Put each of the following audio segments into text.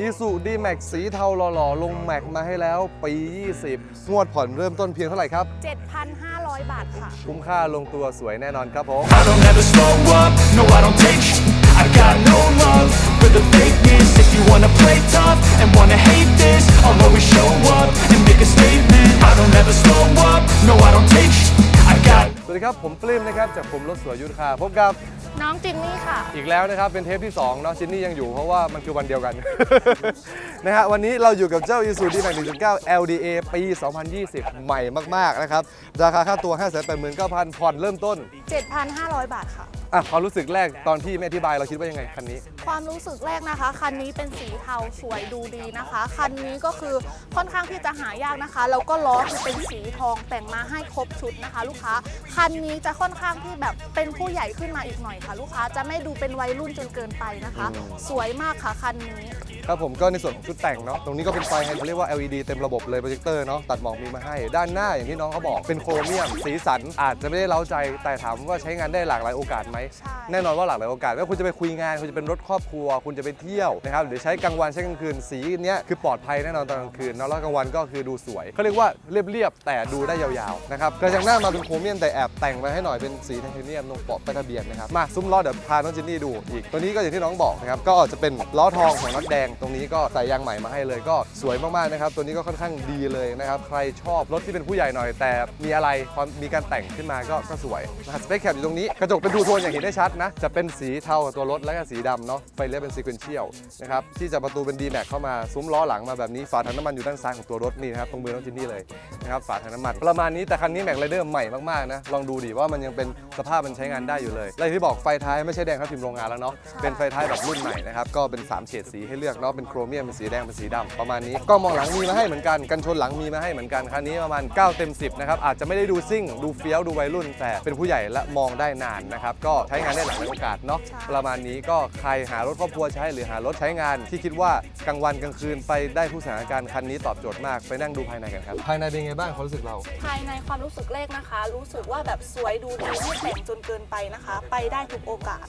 อีซูดีแม็กสีเทาหล่อๆ ลงแม็กมาให้แล้วปี 20 งวดผ่อนเริ่มต้นเพียงเท่าไหร่ครับ 7,500 บาทค่ะ คุ้มค่าลงตัวสวยแน่นอนครับผม I don't ever slow up, no I don't take sh- I got no love for the fakeness If you wanna play tough and wanna hate this I'll always show up and make a statement I don't ever slow up, no I don't take sh- I got สวัสดีครับ ผมปลื้มนะครับ จากผมรถสวยยุทธคาพบกับ น้องจินนี่ค่ะ อีกแล้วนะครับเป็นเทปที่2เนาะชินนี่ยังอยู่เพราะว่ามันคือวันเดียวกัน นะฮะวันนี้เราอยู่กับเจ้า i s u d m a x 1.9 LDA ปี 2020 ใหม่มากๆนะครับราคาค่าตัว 589,000ผ่อนเริ่มต้น 7,500 บาทค่ะ อะความรู้สึกแรกตอนที่ไม่อธิบายเราคิดว่ายังไงคันนี้ ความรู้สึกแรกนะคะ คันนี้เป็นสีเทาสวยดูดีนะคะ คันนี้ก็คือค่อนข้างที่จะหายากนะคะ แล้วก็ล้อคือเป็นสีทองแต่งมาให้ครบชุดนะคะ ลูกค้า คันนี้จะค่อนข้างที่แบบเป็นผู้ใหญ่ขึ้นมาอีกหน่อยค่ะ ลูกค้าจะไม่ดูเป็นวัยรุ่นจนเกินไปนะคะ สวยมากค่ะคันนี้ ครับผมก็ในส่วนของชุดแต่งเนาะ ตรงนี้ก็เป็นไฟให้เขาเรียกว่า LED เต็มระบบเลยโปรเจคเตอร์เนาะ ตัดหมอกมีมาให้ ด้านหน้าอย่างที่น้องเขาบอก เป็นโครเมียม สีสันอาจจะไม่ได้เล้าใจ แต่ถามว่าใช้งานได้หลากหลายโอกาสไหม ใช่ แน่นอนว่าหลากหลายโอกาสไม่ว่าคุณจะไปคุยงาน คุณจะเป็นรถครอบครัว คุณจะไปเที่ยวนะครับหรือใช้กลางวันใช้กลางคืนสีเนี้ยคือปลอดภัยแน่นอนตอนกลางคืนนาะแล้วกลางวันก็คือดูสวยเขาเรียกว่าเรียบๆแต่ดูได้ยาวๆนะครับกระจังหน้ามาเป็นโครเมียมแต่แอบแต่งมาให้หน่อยเป็นสีไทเทเนียมตรงเปาะป้ายทะเบียนนะครับมาซุ้มล้อเดี๋ยวพาน้องจินนี่ดูอีกตัวนี้ก็อย่างที่น้องบอกนะครับก็จะเป็นล้อทองของน็อตแดงตรงนี้ก็ใส่ยางใหม่มาให้เลยก็สวยมากๆนะครับตัวนี้ก็ค่อนข้างดีเลยนะครับใครชอบรถที่เป็นผู้ใหญ่หน่อย แต่มีอะไรความมีการแต่งขึ้นมาก็ก็สวยนะสเปคแคปอยู่ตรงนี้กระจกเป็นทูโทนอย่างเห็นได้ชัดนะจะเป็นสีเทากับตัวรถแล้วก็สีดำเนาะไฟเลี้ยวเป็นซีเควนเชียลนะครับที่จะประตูเป็น d m a x เข้ามาซุ้มล้อหลังมาแบบนี้ฝาถังน้ำมันอยู่ด้านซ้ายของตัวรถนี่นะครับตรงมือน้องจินนี่เลยนะครับฝาถังน้ำมันประมาณนี้แต่คันนี้แม็กไรเดอร์ใหม่มากๆนะลองดูดิว่ามันยังเป็นสภาพมันใช้งานได้อยู่เลยและอย่างที่บอกไฟท้ายไม่ใช่แดงครับพิมพ์โรงงานแล้วเนาะเป็นไฟท้ายแบบรุ่นใหม่นะครับก็เป็นสามเฉดสีให้เลือกเนาะเป็นโครเมียมเป็นสีแดงเป็นสีดำประมาณนี้กล้องมองหลังมีมาให้เหมือนกันกันชนหลังมีมาให้เหมือนกันคันนี้ประมาณ 9 เต็ม 10นะครับอาจจะไม่ได้ดูซิ่งดูเฟี้ยวดูวัยรุ่นแต่เป็นผู้ใหญ่และมองได้นานนะครับก็ใช้งานได้หลากหลายโอกาสเนาะใช่ประมาณนี้ก็ใครหารถครอบครัวใช้หรือหารถใช้งาน ที่คิดว่ากลางวันกลางคืนไปได้ทุกสถานการณ์คันนี้ตอบโจทย์มากไปนั่งดูภายในกันครับ ภายในเป็นไงบ้างความรู้สึกเรา ภายในความรู้สึกแรกนะคะ รู้สึกว่าแบบสวยดูดีไม่แต่งจนเกินไปนะคะ ไปได้ทุกโอกาส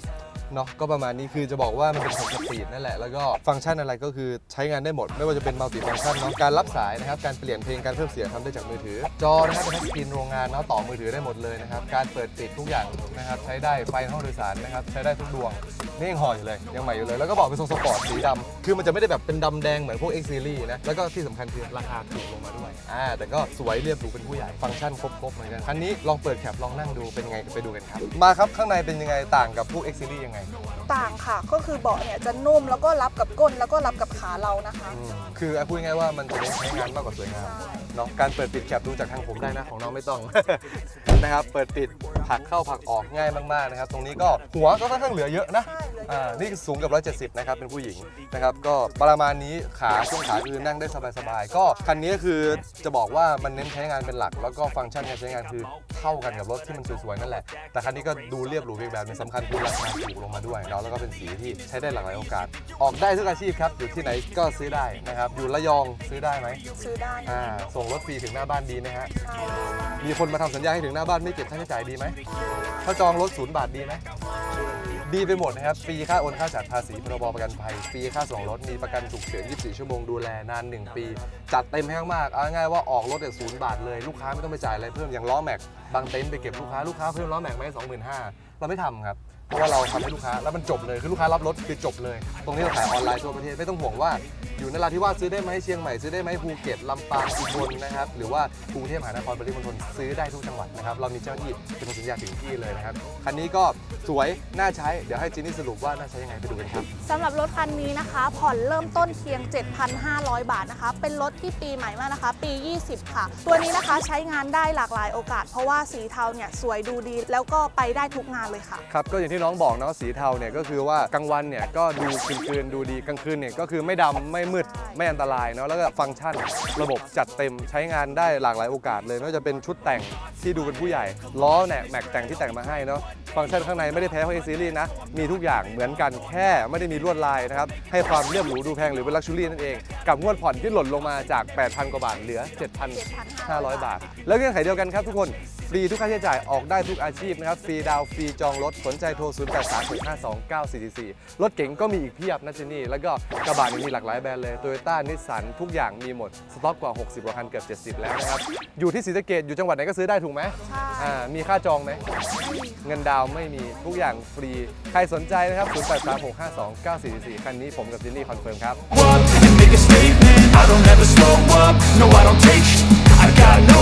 เนาะก็ประมาณนี้คือจะบอกว่ามันเป็นของสปีดนั่นแหละ แล้วก็ฟังก์ชันอะไรก็คือใช้งานได้หมด ไม่ว่าจะเป็นมัลติฟังก์ชันเนาะการรับสายนะครับการเปลี่ยนเพลงการเพิ่มเสียงทำได้จากมือถือ จอนะครับเป็นทัชสกรีนโรงงานเนาะต่อมือถือได้หมดเลยนะครับการเปิดปิดทุกอย่างนะครับใช้ได้ไฟห้องโดยสารนะครับใช้ได้ทุกดวงนี่ยังห่ออยู่เลยยังใหม่อยู่เลย แล้วก็บอกเป็นทรงสปอร์ตสีดำคือมันจะไม่ได้แบบเป็นดำแดงเหมือนพวก X Series นะแล้วก็ที่สำคัญคือราคาถูกลงมาด้วยอ่าแต่ก็สวยเรียบหรูเป็นผู้ใหญ่ฟังก์ชันครบๆเหมือนกันคันนี้ลองเปิดแคปลองนั่งดูเป็นไงไปดูกันครับมาครับข้างในเป็นยังไงต่างกับพวก X Series ยังไงต่างค่ะ ก็คือเบาะเนี่ยจะนุ่มแล้วก็รับกับก้นแล้วก็รับกับขาเรานะคะ อืมคือพูดง่ายๆว่ามันจะเน้นใช้งานมากกว่าสวยงามใช่ เนาะการเปิดปิดแคปดูจากทางผมได้นะของน้องไม่ต้อง นะครับ เปิดปิดผลักเข้าผลักออกง่ายมากๆนะครับ ตรงนี้ก็หัวก็ค่อนข้างเหลือเยอะนะ ใช่ อ่านี่สูงกับ 170 นะครับ เป็นผู้หญิงนะครับ ก็ประมาณนี้ขาช่วงขาคือนั่งได้สบายๆ ก็คันนี้คือจะบอกว่ามันเน้นใช้งานเป็นหลัก แล้วก็ฟังก์ชันการใช้งานคือเท่ากันกับรถที่มันสวยๆ นั่นแหละ แต่คันนี้ก็ดูเรียบหรูอีกแบบหนึงสำคัญคือราคาถูกลงมาด้วยเนาะแล้วก็เป็นสีที่ใช้ได้หลากหลายโอกาส ออกได้ทุกอาชีพครับ อยู่ที่ไหนก็ซื้อได้นะครับ อยู่ระยองซื้อได้ไหมซื้อได้อ่าส่งรถฟรีถึงหน้าบ้านดีไหมฮะ ใช่มีคนมาทำสัญญาให้ถึงหน้าบ้านไม่เก็บค่าใช้จ่ายดีไหม ถ้าจองรถศูนย์บาทดีไหม ดีไปหมดนะครับ ฟรีค่าโอนค่าจัดภาษีพรบประกันภัย ฟรีค่าส่งรถ มีประกันฉุกเฉิน 24 ชั่วโมง ดูแลนาน 1 ปี จัดเต็มให้มากๆเอาง่ายๆว่าออกรถเด็ดศูนย์บาทเลย ลูกค้าไม่ต้องไปจ่ายอะไรเพิ่ม อย่างล้อแม็ก บางเต็นท์ไปเก็บลูกค้า ลูกค้าเพิ่มล้อแม็กไหม25,000เราไม่ทำครับ เพราะว่าเราทำให้ลูกค้า แล้วมันจบเลย คือลูกค้ารับรถคือจบเลย ตรงนี้เราขายออนไลน์ทั่วประเทศ ไม่ต้องห่วงว่า อยู่นราธิวาสซื้อได้ไหมเชียงใหม่ซื้อได้ไหมภูเก็ตลำปางอุบลนะครับหรือว่ากรุงเทพมหานครปริมณฑลซื้อได้ทุกจังหวัดนะครับเรามีเจ้าหน้าที่เป็นคนสัญญาถึงที่เลยนะครับคันนี้ก็สวยน่าใช้เดี๋ยวให้จินนี่สรุปว่าน่าใช้ยังไงไปดูกันครับ สำหรับรถคันนี้นะคะ ผ่อนเริ่มต้นเพียง 7,500 บาทนะคะ เป็นรถที่ปีใหม่มากนะคะ ปี 20 ค่ะ ตัวนี้นะคะใช้งานได้หลากหลายโอกาส เพราะว่าสีเทาเนี่ยสวยดูดี แล้วก็ไปได้ทุกงานเลยค่ะ ครับก็อย่างที่น้องบอกเนาะสีเทาเนี่ยก็คือว่ากลางวันเนี่ยก็ดูคืนๆดูดีกลางคืนเนี่ยก็คือไม่ดำไม่มืดไม่อันตรายเนาะแล้วก็ฟังก์ชันระบบจัดเต็มใช้งานได้หลากหลายโอกาสเลยไม่ว่าจะเป็นชุดแต่งที่ดูเป็นผู้ใหญ่ล้อแหนกแม็กแต่งที่แต่งมาให้เนาะฟังก์ชันข้างในไม่ได้แพ้พวกเอซีรีส์นะ มีทุกอย่างเหมือนกันแค่ไม่ได้มีลวดลายนะครับ ให้ความเรียบหรูดูแพงหรือเป็นลักชัวรี่นั่นเอง กับงวดผ่อนที่หล่นลงมาจาก 8,000 กว่าบาทเหลือ 7,500 บาท แล้วเงื่อนไขเดียวกันครับทุกคน ฟรีทุกค่าใช้จ่ายออกได้ทุกอาชีพนะครับ ฟรีดาวน์ฟรีจองรถสนใจโทร 0 8 3 6 5 2 9 4 4 รถเก๋งก็มีอีกเพียบนะเจนี่แล้วก็กระบะนี่มีหลากหลายแบรนด์เลยโตโยต้านิสสันทุกอย่างมีหมด สต็อกกว่า 60กว่าคันเกือบ 70 แล้วนะครับ อยู่ที่ศรีสะเกดอยู่จังหวัดไหนก็ซื้อได้ถูกไหมใช่ อ่ามีค่าจองไหม เงินดาวน์ไม่มีทุกอย่างฟรี ใครสนใจนะครับ 0 8 3 6 5 2 9 4 4คันนี้ผมกับเจนนี่คอนเฟิร์มครับ up and make a statement I don't ever slow up, no I don't take sh- I got no